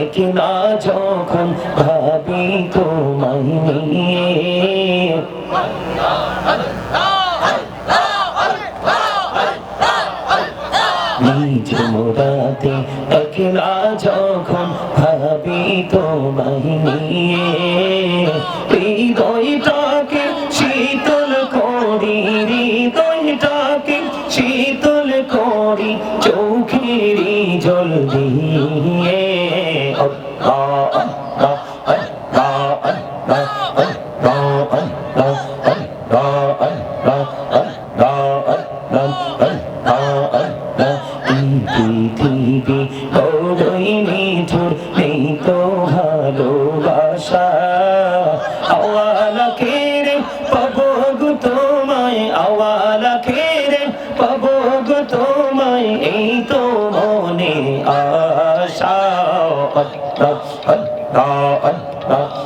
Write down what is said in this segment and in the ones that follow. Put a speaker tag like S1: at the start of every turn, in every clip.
S1: একলা যখন ভাবি তোমায় নিয়ে। নিজ মোরাতে একলা যখন ভাবি তোমায় নিয়ে। হৃদয়টাকে এই তো মনে আশা। আল্লাহ আল্লাহ আল্লাহ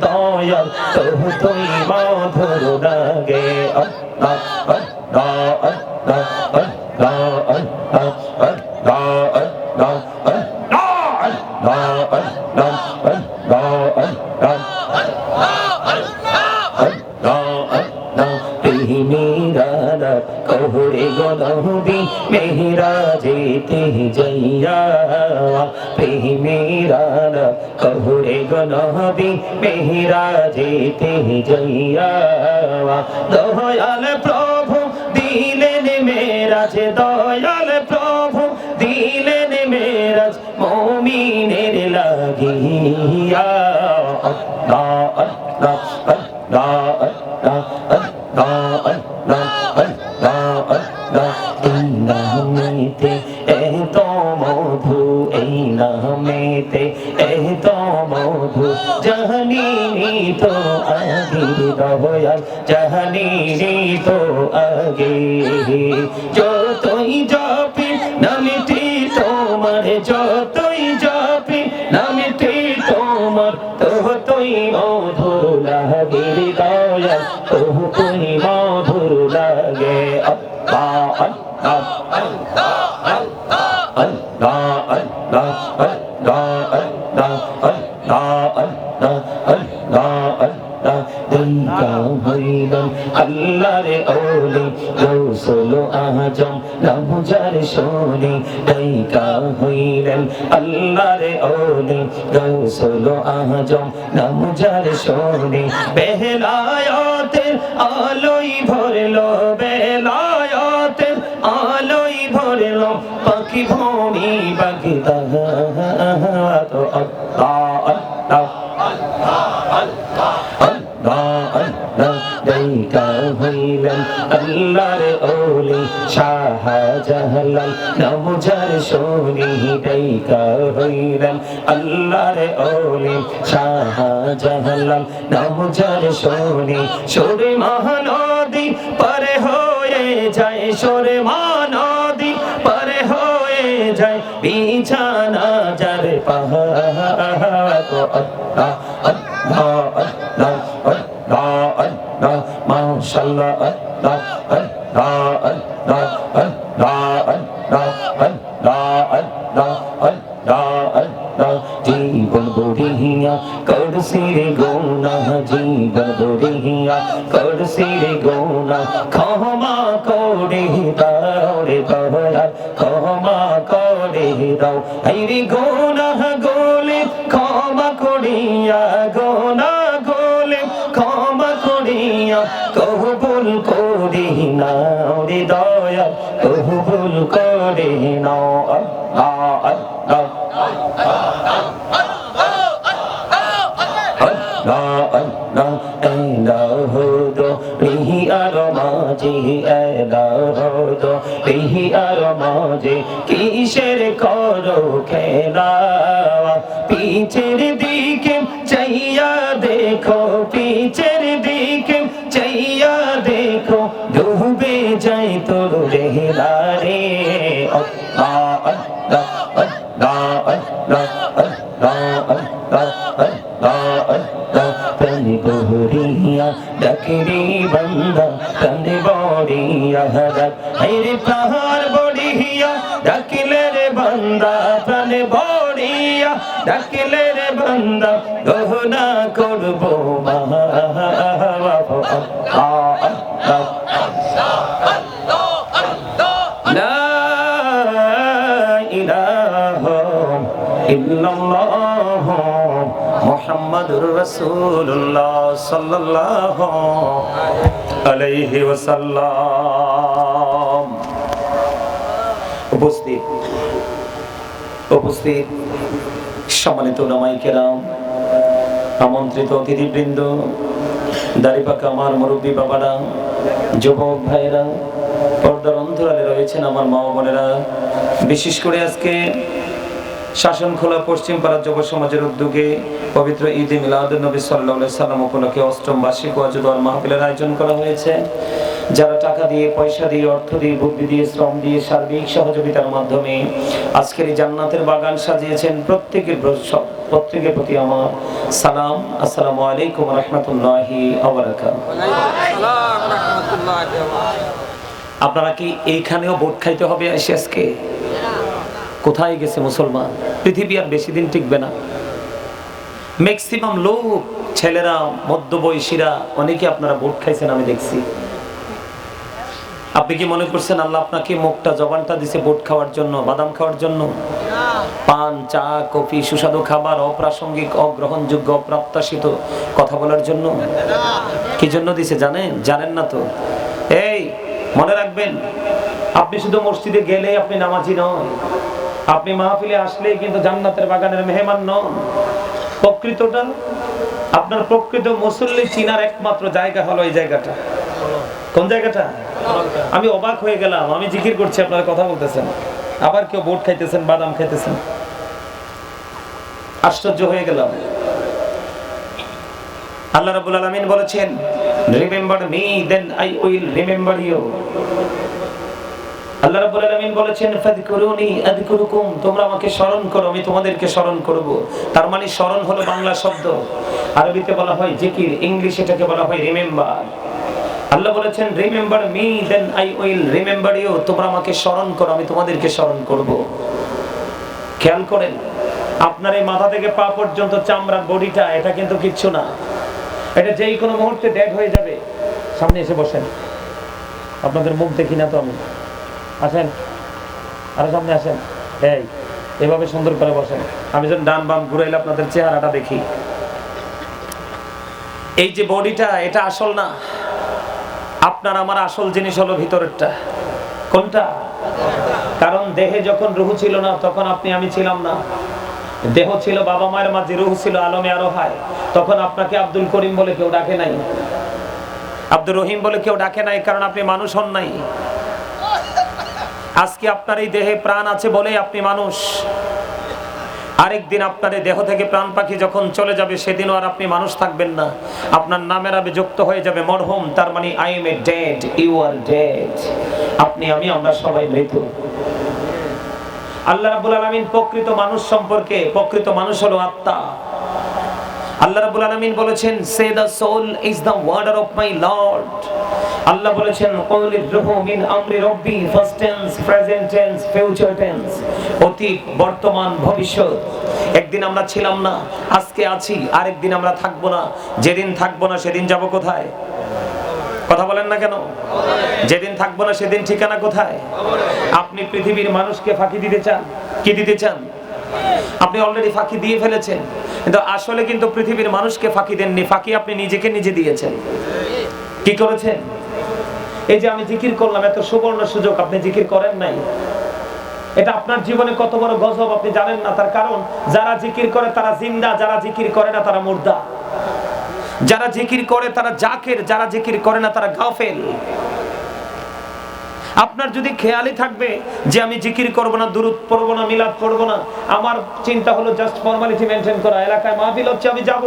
S1: দয়াল তো তুই মধুর লাগে বিরাজিতে জয়া দয়াল প্রভু দিলেন মেরাজ দয়া। রে যতই জপি নামিটি তোমার তহ তুই মধুর লাগে দয়া তহ তুই মধুর লাগে আল্লাহ আল্লাহ আল্লাহ রে ওলি রসুল আজম রামজার সোনি কা হইলেন আল্লাহর ওলি রসুল আজম নাম আলোই ভরে হইলেন আল্লাহর ওলি শাহজাহালাল নমজার শোনি দেখা হইলেন আল্লাহর ওলি শাহজাহালাল নমজার শোনি সুরে মহানদী পরে হয়ে যায় সুরে মহানদী পরে হয়ে যায় বিছানা যার পাহাড় আল্লাহ আল্লাহ আল্লাহ আল্লাহ আল্লাহ মাশাআল্লাহ, আল্লাহ আল্লাহ আল্লাহ আল্লাহ আল্লাহ আল্লাহ আল্লাহ আল্লাহ আল্লাহ জীবন বড়িয়া করছি রে গোনা, জীবন বড়িয়া করছি রে গোনা, ক্ষমা করে দাও রে দয়াল ক্ষমা করে দাও। এই রে গোনা গোলে, ক্ষমা করিয়া, গোনা গোলে, ক্ষমা করিয়া কবুল করি নাও রে দয়াল কবুল করে নাও আল্লাহ আল্লাহ। ডাকরি বন্দা প্রাণ বড়িয়া হরক হাইরে প্রাণ বড়িয়া ডাকিলে রে বন্দা প্রাণ বড়িয়া ডাকিলে রে বন্দা গহনা করবো মহা আল্লাহ আল্লাহ لا إله إلا الله মোহাম্মদুর রসুল্লাহ সাল্লাহ আলাইহি ওয়াসাল্লাম। উপস্থিত উপস্থিত সম্মানিত নামাইকেরাম আমন্ত্রিত অতিথিবৃন্দ, দাড়িপাকা আমার মুরব্বী বাবারা, যুবক ভাইরা পর্দার অন্ধরালে রয়েছেন আমার মা বোনেরা। বিশেষ করে আজকে শাসন খোলা পশ্চিম পাড়া যুব সমাজের উদ্যোগে পবিত্র ঈদ এ মিলাদ নবী সাল্লাহ সাল্লাম উপলক্ষে অষ্টম বার্ষিক ওয়াজুদার মাহফিলের আয়োজন করা হয়েছে। যারা টাকা দিয়ে, পয়সা দিয়ে, অর্থ দিয়ে, বুদ্ধি দিয়ে, শ্রম দিয়ে সার্বিক সহযোগিতার মাধ্যমে আজকের জান্নাতের বাগান সাজিয়েছেন, প্রত্যেকের প্রত্যেকের প্রতি আমার সালাম। আসসালামু আলাইকুম রহমতুল্লাহি আপনারা কি এইখানেও ভোট খাইতে হবে আজকে কোথায় গেছে মুসলমান? পৃথিবী আর বেশি দিন টিকবে না। ম্যাক্সিমাম লোক, ছেলেরা, মধ্যবয়সীরা, অনেকে আপনারা ভোট খাইছেন আমি দেখছি। আপনি কি মনে করছেন আল্লাহ আপনাকে মুখটা, জবানটা দিছে ভোট খাওয়ার জন্য, বাদাম খাওয়ার জন্য? পান, চা, কফি, সুস্বাদু খাবার, অপ্রাসঙ্গিক, অগ্রহণযোগ্য, অপ্রাপ্তাসিত কথা বলার জন্য? কি জন্য দিছে জানেন? জানেন না তো। এই, মনে রাখবেন, আপনি শুধু মসজিদে গেলে আপনি নামাজি নয় আপনি মাহফিলে আসলেই কিন্তু জান্নাতের বাগানের মেহমান নন। প্রকৃতটা আপনার প্রকৃত মুসল্লি চিনার একমাত্র জায়গা হলো এই জায়গাটা। কোন জায়গাটা? আমি অবাক হয়ে গেলাম। আমি জিকির করছি, আপনারা কথা বলতেছেন। আবার কেউ বোট খাইতেছেন, বাদাম খাইতেছেন। আশ্চর্য হয়ে গেলাম। আল্লাহ রাব্বুল আলামিন বলেছেন remember me then I will remember you আল্লাহ রাব্বুল আলামিন বলেছেন, ফাযকুরুনি আযকুরুকুম তোমরা আমাকে স্মরণ করো, আমি তোমাদেরকে স্মরণ করব। তার মানে স্মরণ হলো বাংলা শব্দ। আরবিতে বলা হয় জিকির এটাকে বলা হয় রিমেম্বার। আল্লাহ বলেছেন, remember me, then I will remember you তোমরা আমাকে স্মরণ করো, আমি তোমাদেরকে স্মরণ করব। খেয়াল করেন, আপনার এই মাথা থেকে পা পর্যন্ত চামড়ার বডিটা, এটা কিন্তু কিচ্ছু না। এটা যেই কোনো মুহূর্তে ডেড হয়ে যাবে। সামনে এসে বসেন। আপনাদের মুখ দেখি না তো আমি? আসেন। আরও সামনে আসেন। এই, এভাবে সুন্দর করে বসেন। আমি যখন ডান বাম ঘুরাইলে আপনাদের চেহারাটা দেখি। এই যে বডিটা, এটা আসল না। আপনার আমার আসল জিনিস হলো ভিতরেরটা। কোনটা? কারণ দেহে যখন রুহু ছিল না, তখন আপনি আমি ছিলাম না। দেহ ছিল বাবা মায়ের মাঝে, রুহু ছিল আলমে আরও হয় তখন আপনাকে আব্দুল করিম বলে কেউ ডাকে নাই। আব্দুর রহিম বলে কেউ ডাকে নাই, কারণ আপনি মানুষ হন নাই। আজকে আপনার এই দেহে প্রাণ আছে বলেই আপনি মানুষ। আরেকদিন আপনার দেহ থেকে প্রাণ পাখি যখন চলে যাবে, সেদিনও আর আপনি মানুষ থাকবেন না। আপনার নামের আবে যুক্ত হয়ে যাবে মরহুম, তার মানে I am a dead you are dead আপনি, আমি, আমরা সবাই মৃত। আল্লাহ রাব্বুল আলামিন প্রকৃত মানুষ সম্পর্কে, প্রকৃত মানুষ হলো আত্মা। আল্লাহ রাব্বুল আলামিন বলেছেন say the soul is the order of my lord আল্লাহ বলেছেন কওলির রূহু মিন আমরি রব্বি first tense present tense future tense অতীত, বর্তমান, ভবিষ্যৎ। একদিন আমরা ছিলাম না, আজকে আছি, আরেকদিন আমরা থাকব না। যেদিন থাকব না সেদিন যাব কোথায়? কথা বলেন না কেন? যেদিন থাকব না সেদিন ঠিকানা কোথায়? আপনি পৃথিবীর মানুষকে ফাঁকি দিতে চান? কি দিতে চান? আপনি অলরেডি ফাঁকি দিয়ে ফেলেছেন। কিন্তু আসলে কিন্তু পৃথিবীর মানুষকে ফাঁকি দেননি, ফাঁকি আপনি নিজেকে নিজে দিয়েছেন। কি করেছেন? এই যে আমি জিকির করলাম, এত সুবর্ণ সুযোগ আপনি জিকির করেন নাই। এটা আপনার জীবনে কত বড় গজব আপনি জানেন না, তার কারণ যারা জিকির করে তারা জিন্দা, যারা জিকির করে না তারা মুর্দা। যারা জিকির করে তারা জাকের, যারা জিকির করে না তারা গাফেল। আপনার যদি খেয়ালই থাকবে যে আমি জিকির করব না দূরত পড়ব না, মিলাদ পড়ব না, আমার চিন্তা হলো জাস্ট ফর্মালিটি মেনটেন করা। এলাকায় মাহফিল হচ্ছে, আমি যাব।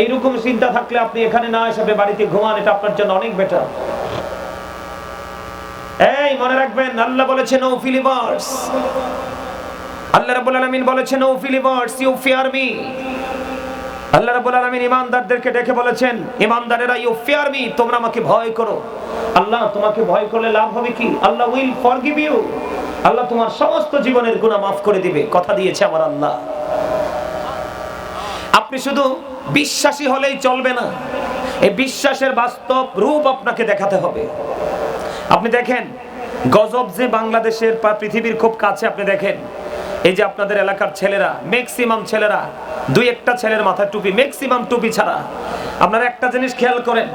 S1: এইরকম চিন্তা থাকলে আপনি এখানে না এসে বাড়িতে ঘুমান, এটা আপনার জন্য অনেক বেটার এই, মনে রাখবেন, আল্লাহ বলেছেন ও ফিলিভার্স আল্লাহ রাব্বুল আলামিন বলেছেন O believers you fear me আল্লাহ রাব্বুল আলামিন ইমানদারদেরকে ডেকে বলেছেন, ইমানদারেরা ইউ ফিয়ার মি তোমরা আমাকে ভয় করো। আল্লাহ তোমাকে ভয় করলে লাভ হবে কি? আল্লাহ উইল ফরগিভ ইউ আল্লাহ তোমার সমস্ত জীবনের গুনাহ মাফ করে দিবে। কথা দিয়েছে আমার আল্লাহ। আপনি শুধু বিশ্বাসী হলেই চলবে না। এই বিশ্বাসের বাস্তব রূপ আপনাকে দেখাতে হবে। আপনি দেখেন, গজব যে বাংলাদেশের বা পৃথিবীর খুব কাছে, আপনি দেখেন, এই যে আপনাদের এলাকার ছেলেরা ম্যাক্সিমাম ছেলেরা, দুই একটা ছেলের মাথায় টুপি ম্যাক্সিমাম টুপি ছাড়া। আপনারা একটা জিনিস খেয়াল করেন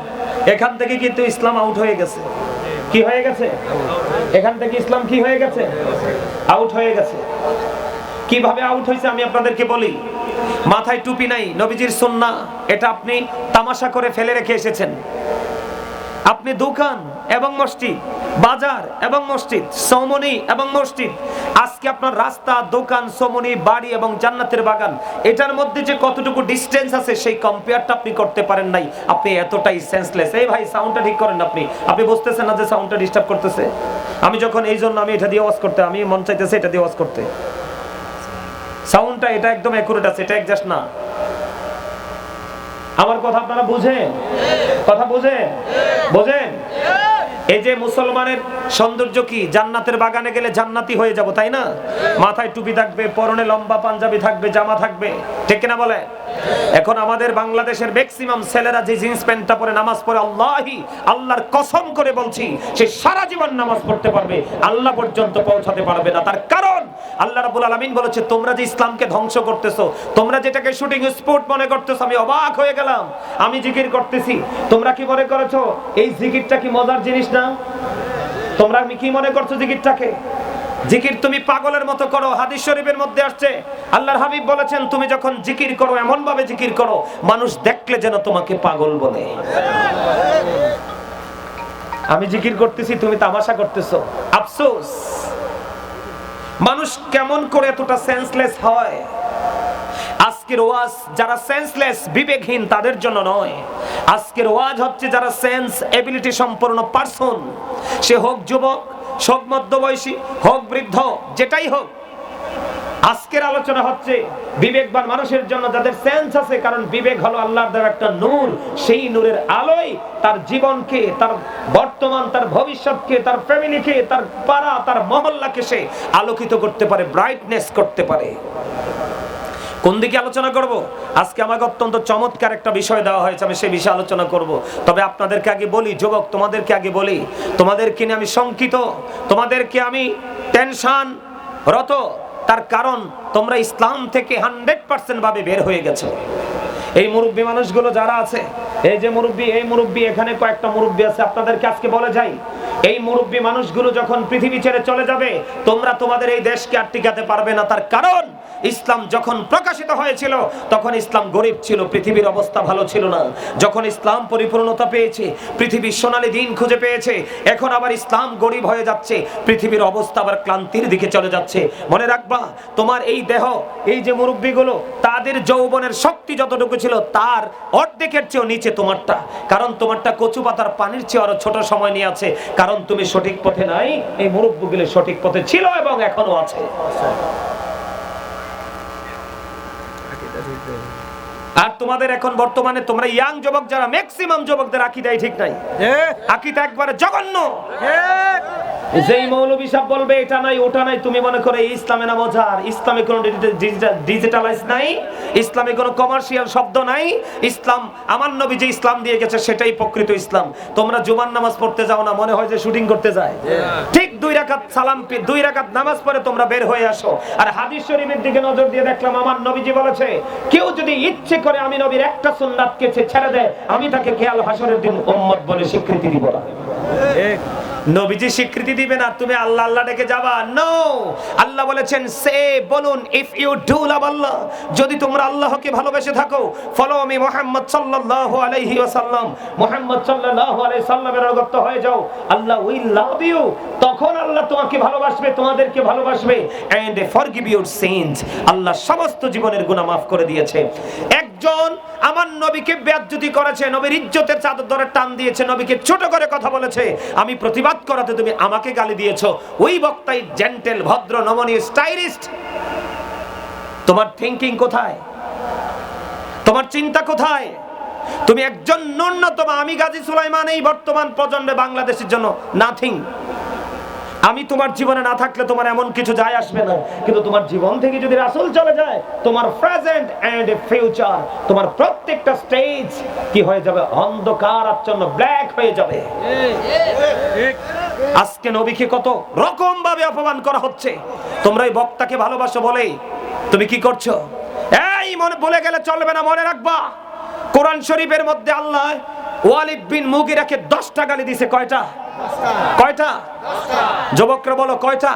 S1: এখান থেকে কিন্তু ইসলাম আউট হয়ে গেছে। কি হয়ে গেছে? এখান থেকে ইসলাম কি হয়ে গেছে? আউট হয়ে গেছে। কীভাবে আউট হয়েছে আমি আপনাদেরকে বলি? মাথায় টুপি নাই, নবীজির সন্না এটা আপনি তামাশা করে ফেলে রেখে এসেছেন। আপনি দোকান এবং মসজিদ, বাজার এবং মসজিদ, সমনি এবং মসজিদ, আজকে আপনার রাস্তা, দোকান, সমনি, বাড়ি এবং জান্নাতের বাগান, এটার মধ্যে যে কতটুকু ডিস্টেন্স আছে সেই কম্পেয়ারটা আপনি করতে পারেন নাই। আপনি এতটাই সেন্সলেস এই ভাই সাউন্ডটা ঠিক করেন আপনি। আপনি বুঝতেছেন না যে সাউন্ডটা ডিস্টার্ব করতেছে? আমি যখন এই জন্য আমি এটা দিয়ে ওয়াজ করতে, আমি মন চাইতেছে এটা দিয়ে ওয়াজ করতে। সাউন্ডটা এটা একদম একুরেট আছে, এটা একজাস্ট না। আমার কথা আপনারা বুঝেন? কথা বুঝেন? বোঝেন? এই যে মুসলমানের সৌন্দর্য কি? জান্নাতের বাগানে গেলে জান্নাতি হয়ে যাব, তাই না? মাথায় টুপি থাকবে, পরনে লম্বা পাঞ্জাবি থাকবে, জামা থাকবে, ঠিক কিনা বলে? এখন আমাদের বাংলাদেশের ম্যাক্সিমাম ছেলেরা যে জিন্স প্যান্টটা পরে নামাজ পড়ে, আল্লাহি, আল্লাহর কসম করে বলছি, সে সারা জীবন নামাজ পড়তে পারবে, আল্লাহ পর্যন্ত পৌঁছাতে পারবে না। তার কারণ, আল্লাহ রাব্বুল আলামিন বলেছে, তোমরা যে ইসলামকে ধ্বংস করতেছো, তোমরা যেটাকে শুটিং স্পোর্ট মনে করতেছো, আমি অবাক হয়ে গেলাম, আমি জিকির করতেছি। তোমরা কি মনে করেছ, এই জিকিরটা কি মজার জিনিস না তোমরা আমি কি মনে করছ জিকিরটাকে? জিকির তুমি পাগলের মতো করো, হাদিস শরীফের মধ্যে আসছে। আল্লাহর হাবিব বলেছেন, তুমি যখন জিকির করো এমন ভাবে জিকির করো, মানুষ দেখলে যেন তোমাকে পাগল বলে। আমি জিকির করতেছি, তুমি তামাশা করতেছো। আফসোস। মানুষ কেমন করে এতটা সেন্সলেস হয়? আজকের ওয়াজ যারা সেন্সলেস বিবেকহীন, তাদের জন্য নয়। আজকের ওয়াজ হচ্ছে যারা সেন্স এবিলিটি সম্পন্ন পার্সন সে হোক যুবক, হোক মধ্যবয়সী, হোক বৃদ্ধ, যেটাই হোক। আজকের আলোচনা হচ্ছে বিবেকবান মানুষের জন্য যাদের সেন্স আছে, কারণ বিবেক হলো আল্লাহর দেওয়া একটা নূর। সেই নূরের আলোয় তার জীবনকে, তার বর্তমান, তার ভবিষ্যৎকে, তার ফ্যামিলিকে তার পাড়া, তার মহল্লাকে সে আলোকিত করতে পারে ব্রাইটনেস করতে পারে। কোন দিকে আলোচনা করব? আজকে আমাকে অত্যন্ত চমৎকার একটা বিষয় দেওয়া হয়েছে, আমি সেই বিষয়ে আলোচনা করব। তবে আপনাদেরকে আগে বলি, যুবক, তোমাদেরকে আগে বলি, তোমাদেরকে নিয়ে আমি শঙ্কিত, তোমাদেরকে আমি টেনশন রত। তার কারণ, তোমরা ইসলাম থেকে হান্ড্রেড পার্সেন্ট ভাবে বের হয়ে গেছো। এই মুরব্বী মানুষগুলো যারা আছে, এই যে মুরব্বী, এই মুরব্বী, এখানে কয়েকটা মুরব্বী আছে, আপনাদেরকে আজকে বলে যাই, এই মুরব্বী মানুষগুলো যখন পৃথিবী ছেড়ে চলে যাবে, তোমরা তোমাদের এই দেশকে আর টিকাতে পারবে না। তার কারণ ইসলাম যখন প্রকাশিত হয়েছিল, তখন ইসলাম গরিব ছিল, পৃথিবীর অবস্থা ভালো ছিল না। যখন ইসলাম পরিপূর্ণতা পেয়েছে, পৃথিবীর সোনালী দিন খুঁজে পেয়েছে, এখন আবার ইসলাম গরিব হয়ে যাচ্ছে, পৃথিবীর অবস্থা আবার ক্লান্তির দিকে চলে যাচ্ছে। মনে রাখবা, তোমার এই দেহ, এই যে মুরব্বীগুলো, তাদের যৌবনের শক্তি যতটুকু ছিল, তার অর্ধেকের চেয়েও নিচে তোমারটা। কারণ তোমারটা কচু পাতার পানির চেয়ে আরও ছোট সময় নিয়ে আছে। কারণ তুমি সঠিক পথে নাই, এই মুরব্বীগুলো সঠিক পথে ছিল এবং এখনও আছে। আর তোমাদের এখন বর্তমানে তোমরা ইয়াং যুবক যারা ম্যাক্সিমাম যুবকদের আকিদাই ঠিক নাই। আকিদা একবারে জঘন্য। যেই মৌলবী সাহেব বলবে এটা নাই ওটা নাই তুমি মনে করে ইসলামে না মজার ইসলামে কোনো ডিজিটালাইজ নাই ইসলামে কোনো কমার্শিয়াল শব্দ নাই ইসলাম আমার নবী যে ইসলাম দিয়ে গেছে সেটাই প্রকৃত ইসলাম। তোমরা জুমার নামাজ পড়তে যাও না মনে হয় যে শুটিং করতে যায়। ঠিক দুই রাকাত সালাম দুই রাকাত নামাজ পড়ে তোমরা বের হয়ে আসো। আর হাদিস শরীফের দিকে নজর দিয়ে দেখলাম আমার নবীজি বলেছে কেউ যদি ইচ্ছে করে আমি নবীর একটা সুন্নাতকে ছেড়ে দেয় আমি তাকে খেয়াল হাসরের দিন উম্মত বলে স্বীকৃতি দিব না। নবীজি স্বীকৃতি দিবেন আর তুমি আল্লাহ আল্লাহ ডেকে যাবা। নো আল্লাহ বলেছেন, সে বলুন ইফ ইউ ডু লাভ আল্লাহ যদি তোমরা আল্লাহকে ভালোবেসে থাকো ফলো আমি মোহাম্মদ সাল্লাল্লাহু আলাইহি ওয়াসাল্লাম। মোহাম্মদ সাল্লাল্লাহু আলাইহি সাল্লামের অনুগত হয়ে যাও। আল্লাহ উইল লাভ ইউ তখন আল্লাহ তোমাকে ভালোবাসবে, তোমাদেরকে ভালোবাসবে। এন্ড ফরগিভ ইউর সিনস আল্লাহ সমস্ত জীবনের গুনাহ মাফ করে দিয়েছে। একজন আমার নবীকে বেয়াজ্জতি করেছে, নবীর ইজ্জতের চাদর ধরে টান দিয়েছে, নবীকে ছোট করে কথা বলেছে, আমি প্রতিবাদ করাতে তুমি আমাকে গালি দিয়েছ। ওই বক্তাই জেন্টেল ভদ্র, নমনীয় স্টাইলিস্ট তোমার থিংকিং কোথায়? তোমার চিন্তা কোথায়? তুমি একজন ন্যূনতম, আমি গাজী সুলাইমান, এই বর্তমান প্রজন্মে বাংলাদেশের জন্য নাথিং আমি তোমার জীবনে না থাকলে তোমার এমন কিছু যায় আসবে না। কিন্তু তোমার জীবন থেকে যদি রাসূল চলে যায়, তোমার প্রেজেন্ট এন্ড ফিউচার তোমার প্রত্যেকটা স্টেজ কি হয়ে যাবে? অন্ধকার, আচ্ছন্ন ব্ল্যাক হয়ে যাবে। আজকে নবীকে কত রকম ভাবে অপমান করা হচ্ছে। তোমরা এই বক্তাকে ভালোবাসো বলেই। তুমি কি করছ? এই মনে বলে গেলে চলবে না, মনে রাখবা। কোরআন শরীফের মধ্যে আল্লাহ ওয়ালিদ বিন মুগিরাকে দশটা গালি দিছে, কয়টা? কয়টা? যুবকরা বলো কয়টা?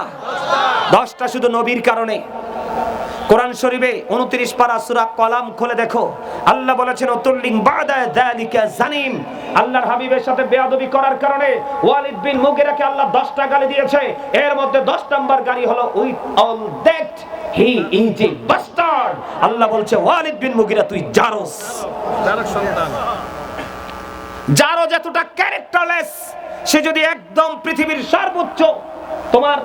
S1: দশটা শুধু নবীর কারণে। কোরআন শরীফে 29 পারা সূরা কলাম খুলে দেখো। আল্লাহ বলেছেন উতুল্লিং বাদা যালিকা জানিম। আল্লাহর হাবিবের সাথে বেয়াদবি করার কারণে ওয়ালিদ বিন মুগিরাকে আল্লাহ 10টা গালি দিয়েছে। এর মধ্যে 10 নাম্বার গালি হলো with all that he is a bastard. Allah বলছে ওয়ালিদ বিন মুগিরা তুই জারস যারও যতটা ক্যারেক্টারলেস। সে যদি একদম পৃথিবীর সর্বোচ্চ তোমার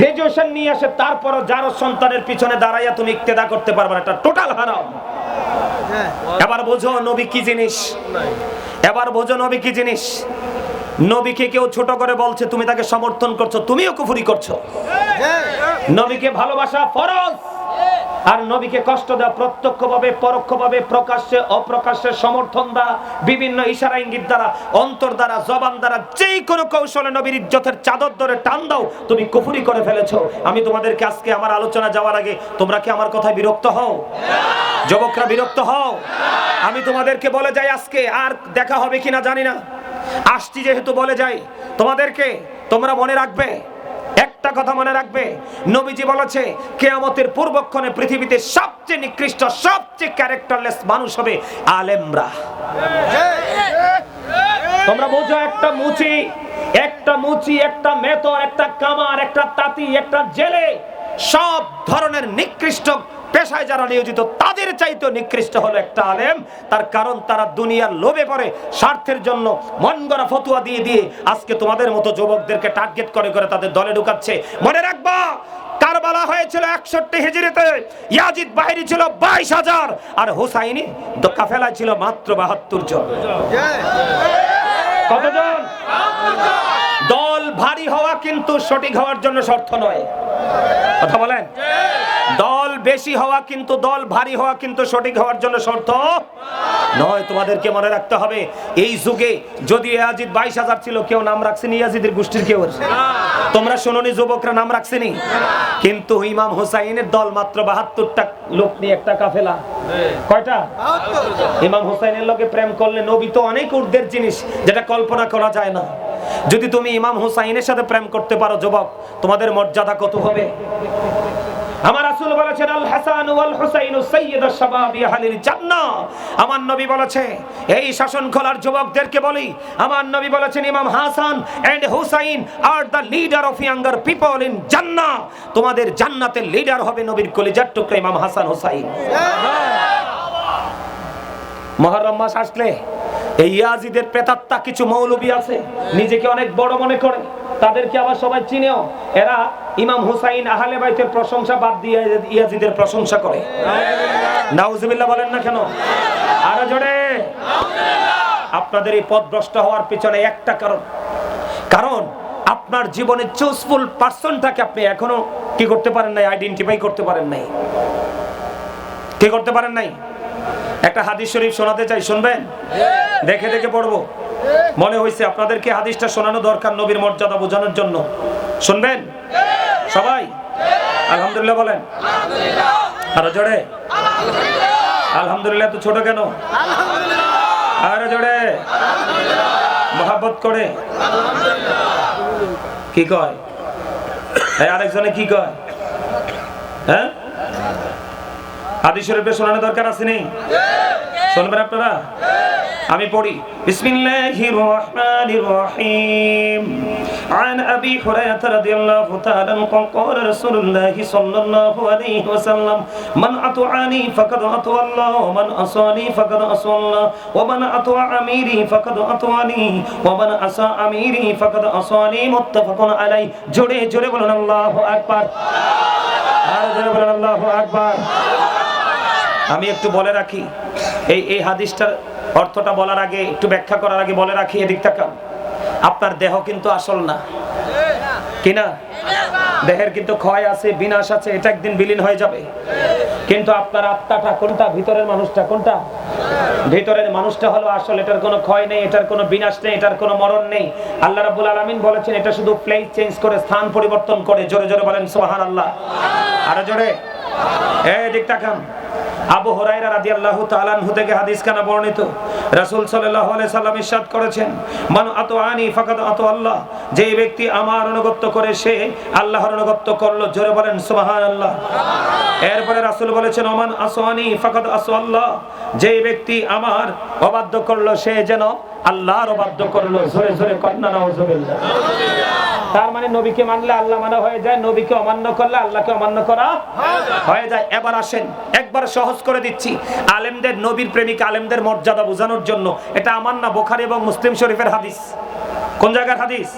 S1: গ্রাজুয়েশন নিয়ে আসে তারপরও যারও সন্তানের পিছনে দাঁড়াইয়া তুমি ইক্তেদা করতে পারবে না এটা টোটাল হারাম। এবার বোঝো নবী কি জিনিস? এবার বোঝো নবী কি জিনিস? নবীকে কেউ ছোট করে বলছে তুমি তাকে সমর্থন করছ তুমিও কুফুরি করছ। নবীকে ভালোবাসা ফরজ। আর নবীকে কষ্ট দেওয়া, প্রত্যক্ষভাবে, পরোক্ষভাবে, প্রকাশ্যে, অপ্রকাশ্যে, সমর্থন দেওয়া, বিভিন্ন ইশারা ইঙ্গিত দ্বারা, অন্তর দ্বারা, জবান দ্বারা, যেই কোনো কৌশলে নবীর ইজ্জতের চাদর ধরে টান দাও, তুমি কুফুরি করে ফেলেছো। আমি তোমাদেরকে আজকে আমার আলোচনা যাওয়ার আগে, তোমরা কি আমার কথায় বিরক্ত হও? যুবকরা বিরক্ত হও? আমি তোমাদেরকে বলে যাই আজকে, আর দেখা হবে কিনা জানি না। আসছি যেহেতু বলে যাই। তোমাদেরকে তোমরা মনে রাখবে একটা কথা মনে রাখবে? নবীজি বলেছে, কেয়ামতের পূর্বক্ষণে পৃথিবীতে সবচেয়ে নিকৃষ্ট, সবচেয়ে ক্যারেক্টারলেস মানুষ হবে আলেমরা। তোমরা বোঝো, একটা মুচি একটা মুচি, একটা মেতর, একটা কামার, একটা তাঁতি, একটা জেলে। সব ধরনের নিকৃষ্ট পেশায় যারা নিয়োজিত তাদের চাইতে নিকৃষ্ট হলো একটা আলেম। তার কারণ তারা দুনিয়ার লোভে পড়ে স্বার্থের জন্য মন গড়া ফতুয়া দিয়ে দিয়ে আজকে তোমাদের মতো যুবকদেরকে টার্গেট করে করে তাদের দলে ঢুকাচ্ছে। মনে রাখবা কারবালা হয়েছিল একষট্টি হিজড়িতে ইয়াজিদ বাহিনী ছিল বাইশ হাজার আর হুসাইনি কাফেলায় ছিল মাত্র বাহাত্তর জন। কতজন? ভারী হওয়া কিন্তু সঠিক হওয়ার জন্য শর্ত নয়। কথা বলেন? দল বেশি হওয়া কিন্তু দল, ভারী হওয়া কিন্তু সঠিক হওয়ার জন্য শর্ত। নয়, তোমাদেরকে মনে রাখতে হবে, এই যুগে যদি ইয়াজিদ বাইশ হাজার ছিল, কেউ নাম রাখছেনি ইয়াজিদের গোষ্ঠীর কেউ তোমরা শোনোনি, যুবকরা নাম রাখছেনি? কিন্তু ইমাম হুসাইনের দল মাত্র বাহাত্তরটা লোক নিয়ে একটা কাফেলা। কয়টা? ইমাম হুসাইনের লোকে প্রেম করলে নবী তো অনেক ঊর্ধ্বের জিনিস, যেটা কল্পনা করা যায় না। যদি তুমি ইমাম হুসাইনের সাথে প্রেম করতে পারো, যুবক, তোমাদের মর্যাদা কত হবে? আমার রাসূল বলেছেন, আল হাসান ওয়াল হুসাইন সাইয়্যিদ শাবাব আহলিল জান্নাহ। আমার নবী বলেছে, এই শাসন খোলার যুবকদেরকে বলি। আমার নবী বলেছেন, Imam Hasan and Hussain are the leader of younger people in Jannah. তোমাদের জান্নাতের লিডার হবে নবীর কলিজার টুকরা ইমাম হাসান হুসাইন। মহরম মাস আসলে এই ইয়াজিদের প্রেতাত্মা কিছু মৌলবী আছে, নিজেকে অনেক বড় মনে করে। তাদেরকে আবার সবাই চিনেও। এরা ইমাম হুসাইন আহলে বাইতের প্রশংসা বাদ দিয়ে ইয়াজিদের প্রশংসা করে। নাউজুবিল্লাহ বলেন না কেন? আরও জোরে। আপনাদের এই পথ ভ্রষ্ট হওয়ার পিছনে একটা কারণ। কারণ, আপনার জীবনের চুজফুল পার্সনটাকে আপনি এখনও কি করতে পারেন নাই? আইডেন্টিফাই করতে পারেন নাই। কি করতে পারেন নাই? একটা হাদিস শরীফ শোনাতে চাই, শুনবেন? দেখে দেখে পড়ব। মনে হয়েছে আপনাদেরকে হাদিসটা শোনানো দরকার নবীর মর্যাদা বোঝানোর জন্য। শুনবেন? সবাই? আলহামদুলিল্লাহ বলেন। আরও জোরে? আলহামদুলিল্লাহ। তো ছোট কেন? আরও জোরে? মহাব্বত করে। কি কয়? এই আরেকজনে কি কয়? হ্যাঁ? হাদিস শরীফে শোনানোর দরকার আছে নেই শুনবেন আপনারা? আমি পড়ি বিসমিল্লাহির রহমানির রহিম عن ابي هريره رضي الله تعالى عنه قال رسول الله صلى الله عليه وسلم من اطاعني فقد اطاع الله ومن عصاني فقد عصى الله ومن اطاع اميري فقد اطاعني ومن عصى اميري فقد عصاني متفق عليه জোরে জোরে বলুন আল্লাহু আকবার আর জোরে বলুন আল্লাহু আকবার আমি একটু বলে রাখি এই এই হাদিসটার অর্থটা বলার আগে, একটু ব্যাখ্যা করার আগে বলে রাখি, এদিক তাকান আপনার দেহ কিন্তু আসল না। কি না? দেহের কিন্তু ক্ষয় আছে, বিনাশ আছে, এটা একদিন বিলীন হয়ে যাবে। কিন্তু আপনার আত্মাটা কোনটা? ভিতরের মানুষটা কোনটা? ভিতরের মানুষটা হলো আসল, এটার কোনো ক্ষয় নেই, এটার কোনো বিনাশ নেই, এটার কোনো মরণ নেই। আল্লাহ রাব্বুল আলামিন বলেছেন, এটা শুধু প্লেস চেঞ্জ করে, স্থান পরিবর্তন করে। জোরে জোরে বলেন, সুবহানাল্লাহ। আরও জোরে। এই দিক তাকান আবু হুরায়রা রাদিয়াল্লাহু তাআলা আনহু থেকে হাদিস খানা বর্ণিত। রাসূল সাল্লাল্লাহু আলাইহি সাল্লাম ইরশাদ করেছেন, মান আতাআনি ফাকাদ আতা আল্লাহ। যে ব্যক্তি আমার অনুগত্য করে, সে আল্লাহর অনুগত্য করল। জোরে বলেন, সুবহানাল্লাহ। এরপরে রাসূল বলেছেন, ওমান আসওয়ানি ফাকাদ আসওয়া আল্লাহ। যে ব্যক্তি আমার অবাধ্য করল, সে যেন আল্লাহর অবাধ্য করল। জোরে জোরে কন্না নাউজুবিল্লাহ। তার মানে নবীকে মানলে আল্লাহ মানা হয়ে যায়, নবীকে অমান্য করলে আল্লাহকে অমান্য করা হয়ে যায়। এবার আসেন, একবার সহজ করে দিচ্ছি। আলেমদের, নবীর প্রেমিক আলেমদের মর্যাদা বোঝানোর জন্য। এটা আমার না বোখারি এবং মুসলিম শরীফের হাদিস। কোন জায়গার হাদিস?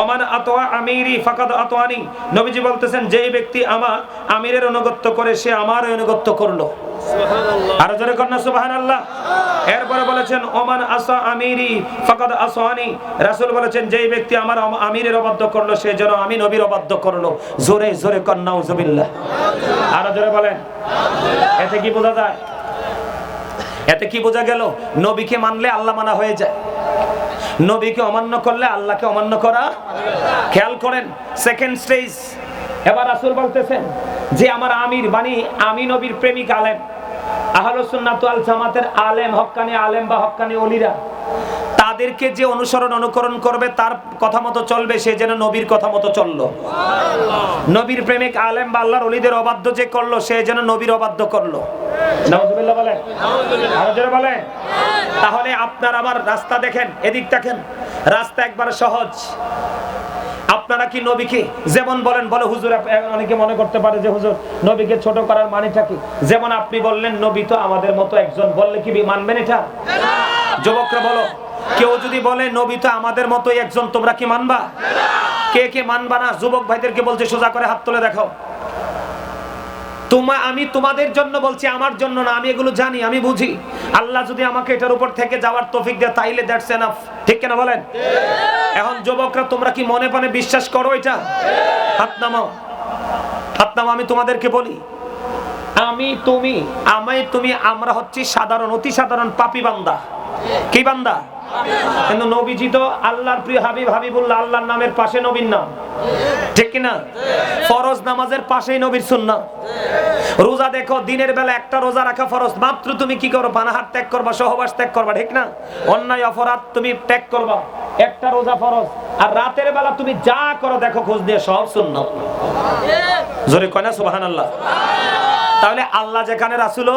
S1: ওমান আতোয়া আমিরি ফাকাদ আতোয়ানি নবীজি বলতেছেন যে ব্যক্তি আমার আমিরের অনুগত্য করে, সে আমার অনুগত্য করল। আরও জোরে কন্যা সুবহানাল্লাহ। এরপরে বলেছেন, ওমান আসা আমিরি, ফাকাদ আসওয়ানি। রাসূল বলেছেন, যেই ব্যক্তি আমার আমিরের অবাধ্য করল, সে যেন আমি নবীর অবাধ্য করল। জোরে জোরে কন্যা উজুবিল্লাহ আরও জোরে বলেন। এতে কি বোঝা যায়? এতে কি বোঝা গেল? নবীকে মানলে আল্লাহ মানা হয়ে যায়। নবীকে অমান্য করলে আল্লাহকে অমান্য করা খেয়াল করেন সেকেন্ড স্টেজ এবার রাসূল বলতেছেন যে, আমার আমির মানে আমি নবীর প্রেমিক আলেম। আহলুস সুন্নাত জামাতের আলেম হক্কানি আলেম বা হক্কানি ওলিরা তাদেরকে যে অনুসরণ অনুকরণ করবে তার কথা মতো চলবে সে যেন নবীর কথা মতো চলল। নবীর প্রেমিক আলেম বা আল্লাহর অলিদের অবাধ্য যে করল সে যেন নবীর অবাধ্য করল। তাহলে আপনার আমার রাস্তা দেখেন এদিক দেখেন। রাস্তা একবার সহজ। আপনারা কি নবীকে যেমন বলেন, বলে হুজুর অনেকে মনে করতে পারে যে হুজুর, নবীকে ছোট করার মানেটা কি? যেমন আপনি বললেন, নবী তো আমাদের মতো একজন, বললে কি মানবেন এটা? যুবকরা বলো, কেউ যদি বলে, নবী তো আমাদের মতোই একজন, তোমরা কি মানবা? কে কে মানবা না? যুবক ভাইদেরকে বলছে, সোজা করে হাত তুলে দেখাও। তোমা আমি তোমাদের জন্য বলছি, আমার জন্য না, আমি এগুলো জানি, আমি বুঝি। আল্লাহ যদি আমাকে এটার উপর থেকে যাওয়ার তৌফিক দেয়, তাইলে দ্যাটস এনাফ ঠিক কেনা বলেন? এখন যুবকরা, তোমরা কি মনে প্রাণে বিশ্বাস করো এটা? হাত নামাও। হাত নামাও, আমি তোমাদেরকে বলি। আমি তুমি আমি তুমি, আমরা হচ্ছি সাধারণ, অতি সাধারণ পাপি বান্দা। কি বান্দা? কিন্তু নবীজি তো আল্লাহর প্রিয় হাবিব হাবিবুল্লাহ আল্লাহর নামের পাশে নবীর নাম। ঠিক কি না ফরজ নামাজের পাশেই নবীর সুন্নাহ। রোজা দেখো, দিনের বেলা একটা রোজা রাখা ফরজ। মাত্র তুমি কি করো পানাহার ত্যাগ করবা, সহবাস ত্যাগ করবা, ঠিক না? অন্যায়, অপরাধ তুমি ত্যাগ করবা। একটা রোজা ফরজ। আর রাতের বেলা তুমি যা করো দেখো, খোঁজ দিয়ে সব সুন্নাত জোরে কয় না, সুবহানাল্লাহ? তাহলে আল্লাহ যেখানে রাসুলো,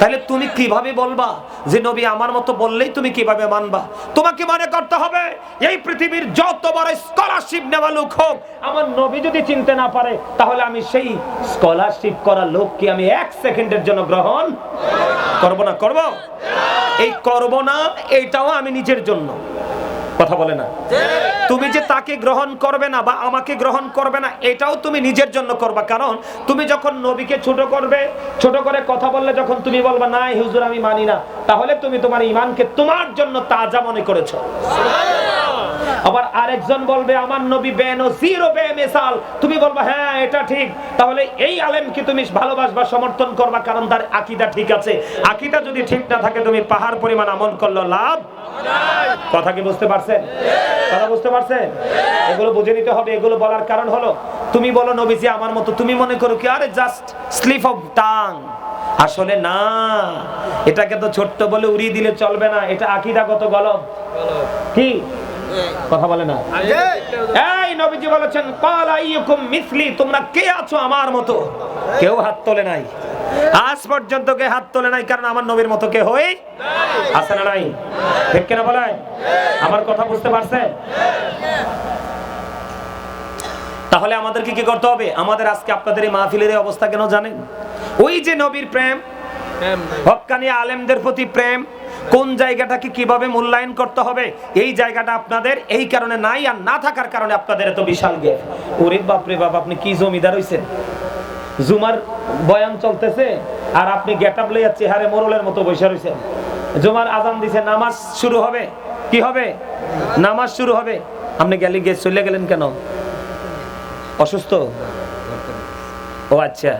S1: তাহলে তুমি কীভাবে বলবা যে নবী আমার মতো বললেই তুমি কীভাবে মানবা? তোমাকে মনে করতে হবে, এই পৃথিবীর যত বড় স্কলারশিপ নেওয়া লোক হোক, আমার নবী যদি চিনতে না পারে, তাহলে আমি সেই স্কলারশিপ করা লোককে আমি এক সেকেন্ডের জন্য গ্রহণ করব না, করব? এই করব না, এইটাও আমি নিজের জন্য। কথা বলে না। তুমি যে তাকে গ্রহণ করবে না বা আমাকে গ্রহণ করবে না, এটাও তুমি নিজের জন্য করবা। কারণ তুমি যখন নবীকে ছোট করবে, ছোট করে কথা বললে যখন তুমি বলবা না হুজুর, আমি মানি না, তাহলে তুমি তোমার ইমানকে তোমার জন্য তাজা মনে করেছ। আবার আরেকজন বলবে, আমার নবী বেন ও জিরো বে তুমি বলবা হ্যাঁ এটা ঠিক। তাহলে এই আলেমকে তুমি ভালোবাসবা, সমর্থন করবা, কারণ তার আকীদা ঠিক আছে। আকীদা যদি ঠিক না থাকে, তুমি পাহাড় পরিমাণ আমল করল লাভ কথা কি বুঝতে পারছেন? কথা বুঝতে পারছেন? এগুলো বুঝে নিতে হবে, এগুলো বলার কারণ হলো, তুমি বলো নবীজি আমার মতো, তুমি মনে করো কি, আরে জাস্ট স্লিপ অফ টাং আসলে না, এটাকে তো ছোট্ট বলে উড়িয়ে দিলে চলবে না, এটা আকিদাগত গলদ। কি? কথা বলে না। এই নবীজি বলেছেন কাল আইয়ুকুম মিসলি তোমরা কে আছো আমার মতো? কেউ হাত তোলে নাই। আজ পর্যন্ত কে হাত তোলে নাই কারণ আমার নবীর মতো কে হই আছে না নাই? ঠিক কিনা বলেন? আমার কথা বুঝতে পারছেন তাহলে আমাদেরকে কি করতে হবে? আমাদের আজকে আপনাদের এই মাহফিলের এই অবস্থা কেন জানেন? ওই যে নবীর প্রেম হক্কানি আলেমদের প্রতি প্রেম কোন জায়গাটাকে কীভাবে মূল্যায়ন করতে হবে? এই জায়গাটা আপনাদের এই কারণে নাই আর না থাকার কারণে আপনাদের এত বিশাল জ্ঞান ওরে বাপরে বাপ, আপনি কি জমিদার হইছেন? জুমার বয়ান চলতেছে আর আপনি গেট আপ লইয়া চেহারে মোরলের মতো বসে রয়েছেন জুমার আজান দিছে, নামাজ শুরু হবে। কি হবে? নামাজ শুরু হবে। আপনি গেলে গিয়ে চলে গেলেন কেন? অসুস্থ? ও আচ্ছা।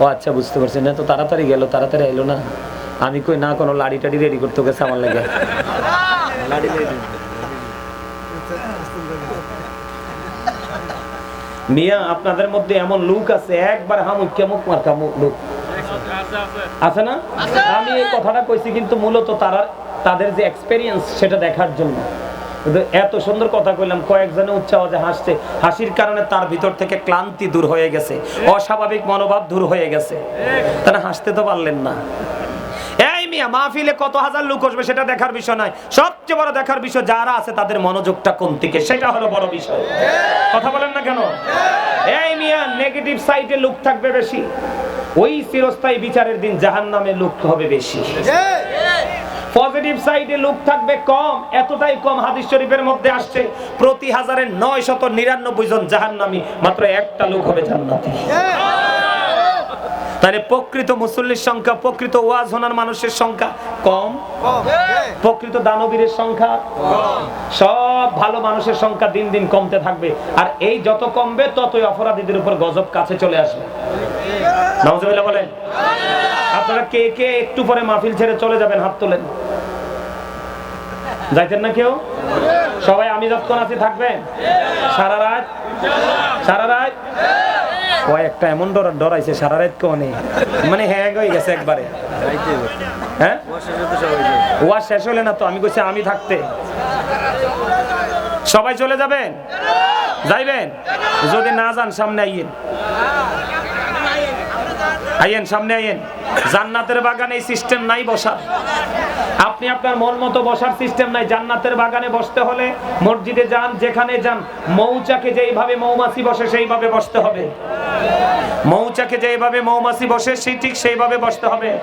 S1: ও আচ্ছা বুঝতে পারছি না তো তাড়াতাড়ি গেল, তাড়াতাড়ি এলো না। আমি কই না কোনো লাড়ি টাড়ি রেডি করতে গেছে আমার লাগে। মিয়া আপনাদের মধ্যে এমন লুক আছে একবার হামুক কেমুক মার্কা লুক। আছে না? আমি এই কথাটা কইছি কিন্তু মূলত তারা তাদের যে এক্সপেরিয়েন্স সেটা দেখার জন্য। এত সুন্দর কথা কইলাম কয়েকজনে উচ্চ আওয়াজে হাসছে। হাসির কারণে তার ভিতর থেকে ক্লান্তি দূর হয়ে গেছে। অস্বাভাবিক মনোভাব দূর হয়ে গেছে। তারা হাসতে তো পারলেন না। মিয়া মাহফিলে কত হাজার লোক আসবে সেটা দেখার বিষয় নয়। সবচেয়ে বড় দেখার বিষয় যারা আছে তাদের মনোযোগটা কোন দিকে, সেটা হলো বড় বিষয়। কথা বলেন না কেন? এই মিয়া নেগেটিভ সাইডে লোক থাকবে বেশি। ওই চিরস্থায়ী বিচারের দিন জাহান্নামে লোক হবে বেশি। পজিটিভ সাইডে লোক থাকবে কম, এতটাই কম হাদিস শরীফের মধ্যে আসছে। প্রতি হাজারে নয় শত নিরানব্বই জন জাহান্নামী, মাত্র একটা লোক হবে জান্নাতি। তাহলে প্রকৃত মুসল্লির সংখ্যা প্রকৃত ওয়াজ হোনার মানুষের সংখ্যা কম? প্রকৃত দানবীরের সংখ্যা সব ভালো মানুষের সংখ্যা দিন দিন কমতে থাকবে। আর এই যত কমবে ততই অপরাধীদের উপর গজব কাছে চলে আসবে। বলেন। আপনারা কে কে একটু পরে মাহফিল ছেড়ে চলে যাবেন হাত তোলেন। যাইতেন না কেউ? সবাই আমি যতক্ষণ আছি থাকবেন? সারা রাত? সারা রাত? কয়েকটা এমন ডর ডরাইছে, সারা রাত কোনে মানে হ্যাং হয়ে গেছে একবারে। হ্যাঁ? ওয়া শেষ হলে না তো, আমি কইছি আমি থাকতে। সবাই চলে যাবেন? যাইবেন? যদি না যান, সামনে আইয়েন। আইয়েন, সামনে আইয়েন। জান্নাতের বাগানে এই সিস্টেম নাই বসার। আপনি আপনার মন মতো বসার সিস্টেম নাই। জান্নাতের বাগানে বসতে হলে মসজিদে যান, যেখানে যান, মৌচাকে যেইভাবে মৌমাছি বসে, সেইভাবে বসতে হবে। মৌচাকে যেইভাবে মৌমাছি বসে, সেই ঠিক সেইভাবে বসতে হবে।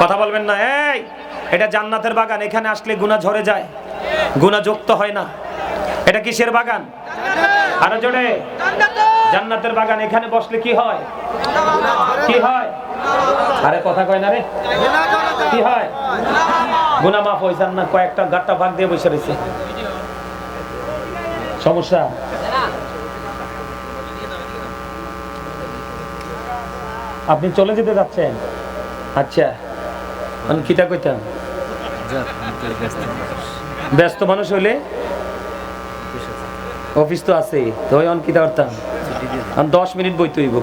S1: কথা বলবেন না। এই, এটা জান্নাতের বাগান। এখানে আসলে গুণা ঝরে যায়। গুণা যুক্ত হয় না। এটা কিসের বাগান? আরও জোরে। জান্নাতের বাগান এখানে বসলে কি হয়? কি হয়? আরে কথা কয় না রে। কি হয়? গুনা মাফ হয়েছেন না কয়েকটা গাট্টা ভাগ দিয়ে বসে রয়েছে। সমস্যা? আপনি চলে যেতে যাচ্ছেন? আচ্ছা। আমি কিতা কইতাম? ব্যস্ত মানুষ হইলে? অফিস তো আছে তো অন কিতা করতাম। আমি দশ মিনিট বই তৈব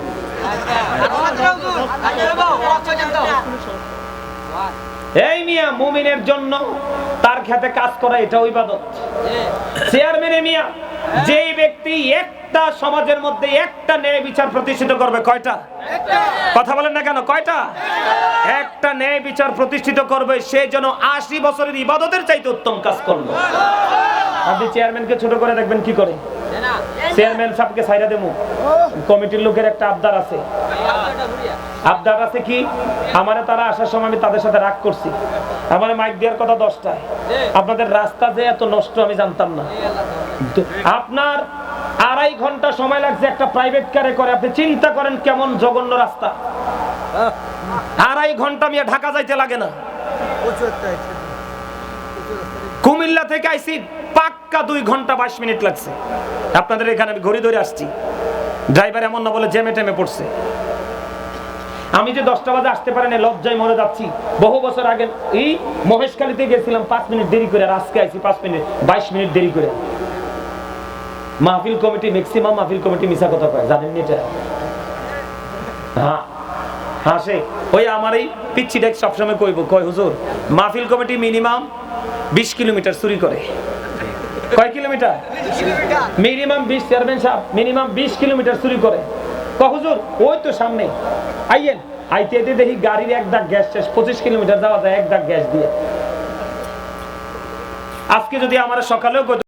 S1: এই মিয়া, মুমিনের জন্য তার খেতে কাজ করা এটা ইবাদত। চেয়ারম্যানে মিয়া, যেই ব্যক্তি একটা সমাজের মধ্যে একটা ন্যায় বিচার প্রতিষ্ঠিত করবে, কয়টা? কথা বলেন না কেন, কয়টা? একটা ন্যায় বিচার প্রতিষ্ঠিত করবে, সে যেন আশি বছরের ইবাদতের চাইতে উত্তম কাজ করবে আপনি চেয়ারম্যানকে ছোট করে দেখবেন কি করে? চেয়ারম্যান সাহেবকে সাইরা দেবো। কমিটির লোকের একটা আবদার আছে। আবদার আছে কি? আমারে তারা আসার সময় আমি তাদের সাথে রাগ করছি। আমার মাইক দেওয়ার কথা দশটায়। আপনাদের রাস্তা যে এত নষ্ট আমি জানতাম না। আপনার আড়াই ঘণ্টা সময় লাগছে একটা প্রাইভেট কারে করে। আপনি চিন্তা করেন কেমন জঘন্য রাস্তা। আড়াই ঘণ্টা আমি ঢাকা যাইতে লাগে না। কুমিল্লা থেকে আইসি পাক্কা দুই ঘণ্টা বাইশ মিনিট লাগছে। আপনাদের এখানে আমি ঘড়ি ধরে আসছি। ড্রাইভার এমন না বলে জেমে টেমে পড়ছে। আমি যে দশটা বাজে আসতে পারেন, লজ্জায় মরে যাচ্ছি। বহু বছর আগে এই মহেশখালীতে গেছিলাম, পাঁচ মিনিট দেরি করে, আর আজকে আইছি পাঁচ মিনিট, বাইশ মিনিট দেরি করে। মাহফিল কমিটি ম্যাক্সিমাম মাহফিল কমিটি মিশা কথা কয়, জানেন এটা? হ্যাঁ। হাসে ওই আমার এই পিচ্ছি ডেক সবসময় কইব, কয়, হুজুর, মাহফিল কমিটি মিনিমাম বিশ কিলোমিটার চুরি করে। কয় কিলোমিটার? মিনিমাম বিশ চেয়ারম্যান সাহেব, মিনিমাম বিশ কিলোমিটার চুরি করে। কহুজুর ওই তো সামনে। আইয়েন, আইতে আইতে দেখি গাড়ির এক দাগ গ্যাস শেষ, পঁচিশ কিলোমিটার যাওয়া যায়, এক দাগ গ্যাস দিয়ে। আজকে যদি আমার সকালেও